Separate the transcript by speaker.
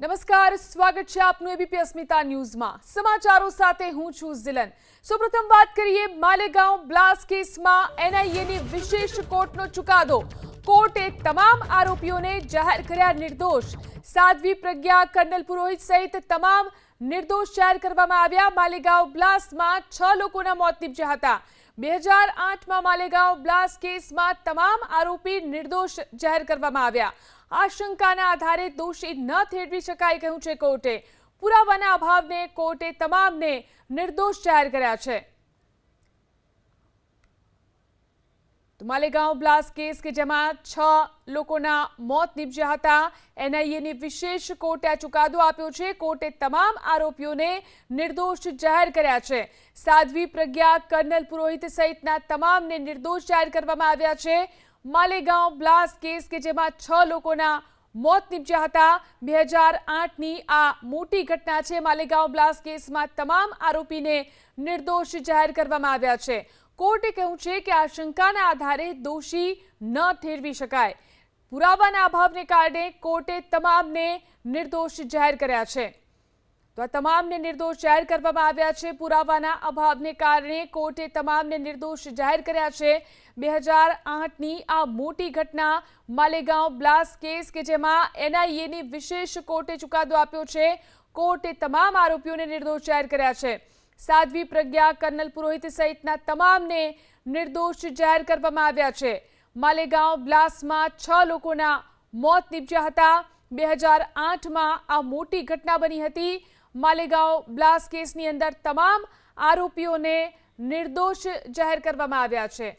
Speaker 1: નમસ્કાર, સ્વાગત છે આપનું એબીપી અસ્મિતા ન્યૂઝમાં. સમાચારો સાથે હું છું ઝિલન. સૌપ્રથમ વાત કરીએ માલેગાંવ બ્લાસ્ટ કેસમાં એનઆઈએની વિશેષ કોર્ટનો ચુકાદો. કોર્ટે તમામ આરોપીઓને જાહેર કર્યા નિર્દોષ. સાધ્વી પ્રજ્ઞા, કર્નલ પુરોહિત સહિત તમામ નિર્દોષ જાહેર કરવામાં આવ્યા. માલેગાંવ બ્લાસ્ટમાં છ લોકોના મોત નીપજ્યા હતા. બે હજાર આઠમાં માલેગાંવ બ્લાસ્ટ કેસમાં તમામ આરોપી નિર્દોષ જાહેર કરવામાં આવ્યા. આશંકાના આધારે દોષી ન ઠેરવી શકાય કહ્યું છે કોર્ટે. પુરાવાના અભાવને કોર્ટે તમામને નિર્દોષ જાહેર કર્યા છે. તો માલેગાંવ બ્લાસ્ટ કેસ કે જેમાં છ લોકોના મોત નીપજ્યા હતા. એનઆઈએની વિશેષ કોર્ટે આ ચુકાદો આપ્યો છે. કોર્ટે તમામ આરોપીઓને નિર્દોષ જાહેર કર્યા છે. સાધ્વી પ્રજ્ઞા, કર્નલ પુરોહિત સહિતના તમામને નિર્દોષ જાહેર કરવામાં આવ્યા છે. માલેગાંવ બ્લાસ્ટ કેસ કે જેમાં છ લોકોના મોત નીપજ્યા હતા. બે હજાર આઠની આ મોટી ઘટના છે. માલેગાંવ બ્લાસ્ટ કેસમાં તમામ આરોપીને નિર્દોષ જાહેર કરવામાં આવ્યા છે. કોર્ટે કહ્યું છે કે આશંકાના આધારે દોષી ન ઠેરવી શકાય. પુરાવાના અભાવને કારણે કોર્ટે તમામને નિર્દોષ જાહેર કર્યા છે. તો આ તમામને નિર્દોષ જાહેર કરવામાં આવ્યા છે. પુરાવાના અભાવને કારણે કોર્ટે તમામને નિર્દોષ જાહેર કર્યા છે. બે હજાર આઠની આ મોટી ઘટના માલેગાંવ બ્લાસ્ટ કેસ કે જેમાં એનઆઈએની વિશેષ કોર્ટે ચુકાદો આપ્યો છે. કોર્ટે તમામ આરોપીઓને નિર્દોષ જાહેર કર્યા છે. સાધ્વી પ્રજ્ઞા, કર્નલ પુરોહિત સહિતના તમામને નિર્દોષ જાહેર કરવામાં આવ્યા છે. માલેગાંવ બ્લાસ્ટમાં છ લોકોના મોત નીપજ્યા હતા. બે હજાર આઠમાં આ મોટી ઘટના બની હતી. માલેગાંવ બ્લાસ્ટ કેસની અંદર તમામ આરોપીઓને નિર્દોષ જાહેર કરવામાં આવ્યા છે.